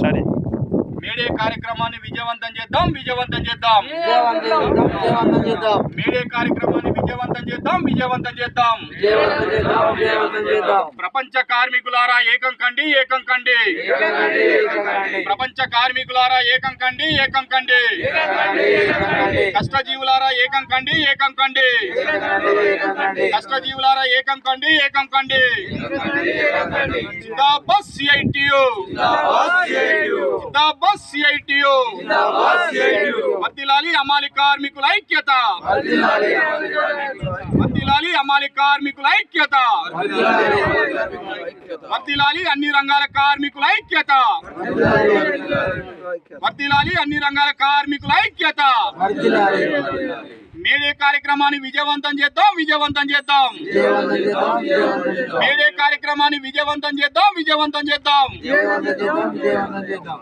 Sare. May Day కార్యక్రమాన్ని విజయవంతం చేద్దాం విజయవంతం చేద్దాం విజయవంతం చేద్దాం మేడే కార్యక్రమాన్ని విజయవంతం చేద్దాం విజయవంతం చేద్దాం విజయవంతం ప్రపంచ కార్మికులారా ఏకం కండి ఏకం కండి. ప్రపంచ కార్మికులారా ఏకం కండి ఏకం కండి. కష్టజీవులారా ఏకం కండి ఏకం కండి. కష్టజీవులారా ఏకం కండి ఏకం కండి. జిందాబాద్ సిఐటియు జిందాబాద్ CITU. జిందాబాద్ సిఐటియు. వర్దిలాలి అమాలి కార్మికుల ఐక్యత. వర్దిలాలి అమాలి కార్మికుల ఐక్యత. వర్దిలాలి అన్ని రంగాల కార్మికుల ఐక్యత వర్దిలాలి అన్ని రంగాల కార్మికుల ఐక్యత. మేడే కార్యక్రమాన్ని విజయవంతం చేద్దాం విజయవంతం చేద్దాం. మేడే కార్యక్రమాన్ని విజయవంతం చేద్దాం విజయవంతం చేద్దాం.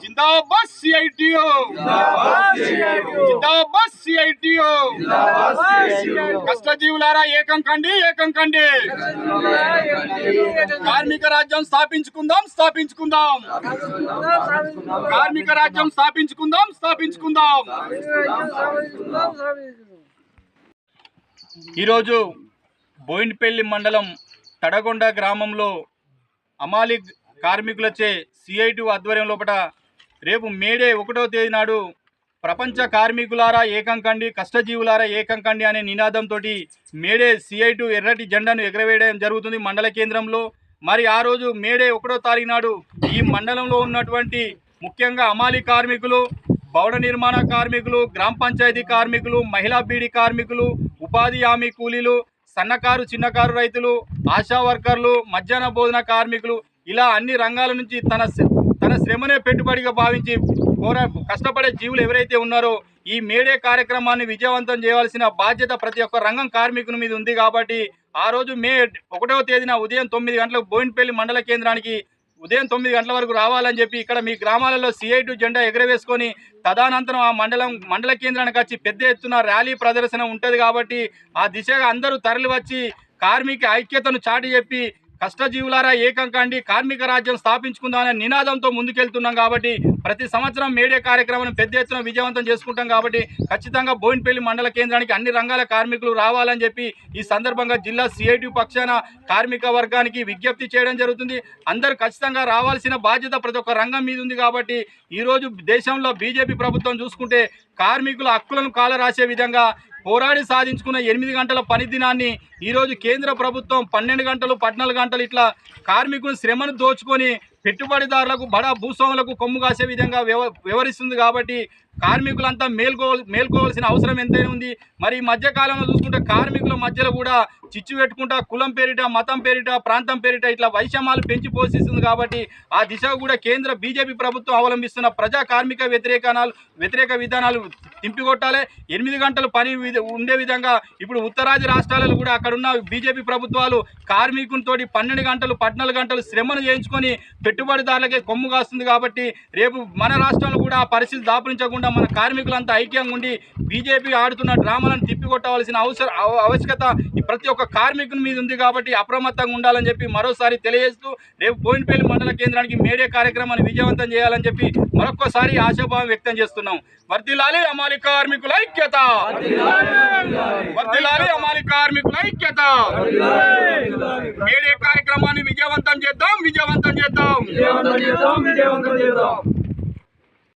జిందాబాద్ సిఐటియు జిందాబాద్ CITU. కష్టజీవులారా ఏకం కండి ఏకం కండి. కార్మిక రాజ్యం స్థాపించుకుందాం స్థాపించుకుందాం. కార్మిక రాజ్యం స్థాపించుకుందాం స్థాపించుకుందాం. ఈరోజు బోయిన్పల్లి మండలం తడగొండ గ్రామంలో అమాలి కార్మికులచే సిఐటి ఆధ్వర్యం లోపల రేపు మేడే ఒకటో తేదీ నాడు ప్రపంచ కార్మికులారా ఏకం కండి కష్టజీవులారా ఏకం కండి అనే నినాదంతో మేడే సిఐటు ఎర్రటి జెండాను ఎగరవేయడం జరుగుతుంది మండల కేంద్రంలో. మరి ఆ రోజు మేడే ఒకటో తారీఖు నాడు ఈ మండలంలో ఉన్నటువంటి ముఖ్యంగా అమాలి కార్మికులు భవన నిర్మాణ కార్మికులు గ్రామ పంచాయతీ కార్మికులు మహిళా బీడీ కార్మికులు ఉపాధి హామీ కూలీలు సన్నకారు చిన్నకారు రైతులు ఆశా వర్కర్లు మధ్యాహ్న భోజన కార్మికులు ఇలా అన్ని రంగాల నుంచి తన శ్ర- తన శ్రమనే పెట్టుబడిగా భావించి పోరా కష్టపడే జీవులు ఎవరైతే ఉన్నారో ఈ మేడే కార్యక్రమాన్ని విజయవంతం చేయవలసిన బాధ్యత ప్రతి ఒక్క రంగం కార్మికుని మీద ఉంది కాబట్టి ఆ రోజు మే ఒకటవ తేదీన ఉదయం తొమ్మిది గంటలకు బోయినపల్లి మండల కేంద్రానికి ఉదయం తొమ్మిది గంటల వరకు రావాలని చెప్పి ఇక్కడ మీ గ్రామాలలో సిఐటు జెండా ఎగరవేసుకొని తదనంతరం ఆ మండలం మండల కేంద్రానికి వచ్చి పెద్ద ఎత్తున ర్యాలీ ప్రదర్శన ఉంటుంది కాబట్టి ఆ దిశగా అందరూ తరలి వచ్చి కార్మిక ఐక్యతను చాటి చెప్పి కష్టజీవులారా ఏకం కండి కార్మిక రాజ్యం స్థాపించుకుందామనే నినాదంతో ముందుకెళ్తున్నాం కాబట్టి ప్రతి సంవత్సరం మేడే కార్యక్రమాన్ని పెద్ద ఎత్తున విజయవంతం చేసుకుంటాం కాబట్టి ఖచ్చితంగా బోయినపల్లి మండల కేంద్రానికి అన్ని రంగాల కార్మికులు రావాలని చెప్పి ఈ సందర్భంగా జిల్లా సిఐటి పక్షాన కార్మిక వర్గానికి విజ్ఞప్తి చేయడం జరుగుతుంది. అందరూ ఖచ్చితంగా రావాల్సిన బాధ్యత ప్రతి ఒక్క రంగం మీద ఉంది కాబట్టి ఈరోజు దేశంలో బీజేపీ ప్రభుత్వం చూసుకుంటే కార్మికుల హక్కులను కాలరాసే విధంగా పోరాడి సాధించుకున్న ఎనిమిది గంటల పని దినాన్ని ఈరోజు కేంద్ర ప్రభుత్వం పన్నెండు గంటలు పద్నాలుగు గంటలు ఇట్లా కార్మికులు శ్రమను దోచుకొని పెట్టుబడిదారులకు బడా భూస్వాములకు కొమ్ము కాసే విధంగా వ్యవ వ్యవహరిస్తుంది కాబట్టి కార్మికులంతా మేల్కో మేల్కోవాల్సిన అవసరం ఎంతైనా ఉంది. మరి ఈ మధ్యకాలంలో చూసుకుంటే కార్మికుల మధ్యలో కూడా చిచ్చు పెట్టుకుంటా కులం పేరిట మతం పేరిట ప్రాంతం పేరిట ఇట్లా వైషమ్యాలు పెంచి పోషిస్తుంది కాబట్టి ఆ దిశ కూడా కేంద్ర బీజేపీ ప్రభుత్వం అవలంబిస్తున్న ప్రజా కార్మిక వ్యతిరేకనాలు వ్యతిరేక విధానాలు తింపికొట్టాలి. ఎనిమిది గంటలు పని ఉండే విధంగా ఇప్పుడు ఉత్తరాది రాష్ట్రాలలో కూడా అక్కడున్న బీజేపీ ప్రభుత్వాలు కార్మికులతోటి పన్నెండు గంటలు పద్నాలుగు గంటలు శ్రమను చేయించుకొని పెట్టుబడిదారులకే కొమ్ము కాస్తుంది కాబట్టి రేపు మన రాష్ట్రంలో కూడా ఆ పరిస్థితి దాపురించకుండా మన కార్మికులంతా ఐక్యంగా ఉండి బీజేపీ ఆడుతున్న డ్రామాలను తిప్పికొట్టవలసిన అవసర ఆవశ్యకత ఈ ప్రతి ఒక్క కార్మికుని మీద ఉంది కాబట్టి అప్రమత్తంగా ఉండాలని చెప్పి మరోసారి తెలియజేస్తూ రేపు బోయినపల్లి మండల కేంద్రానికి మేడే కార్యక్రమాన్ని విజయవంతం చేయాలని చెప్పి మరొక్కసారి ఆశాభావం వ్యక్తం చేస్తున్నాం. వర్దిలాలి అమాలి కార్మికుల ఐక్యత. వర్దిలాలి అమాలి కార్మికుల ఐక్యత. మేడే కార్యక్రమాన్ని విజయవంతం చేద్దాం విజయవంతం చేద్దాం విజయవంతం చేద్దాం విజయవంతం చేద్దాం.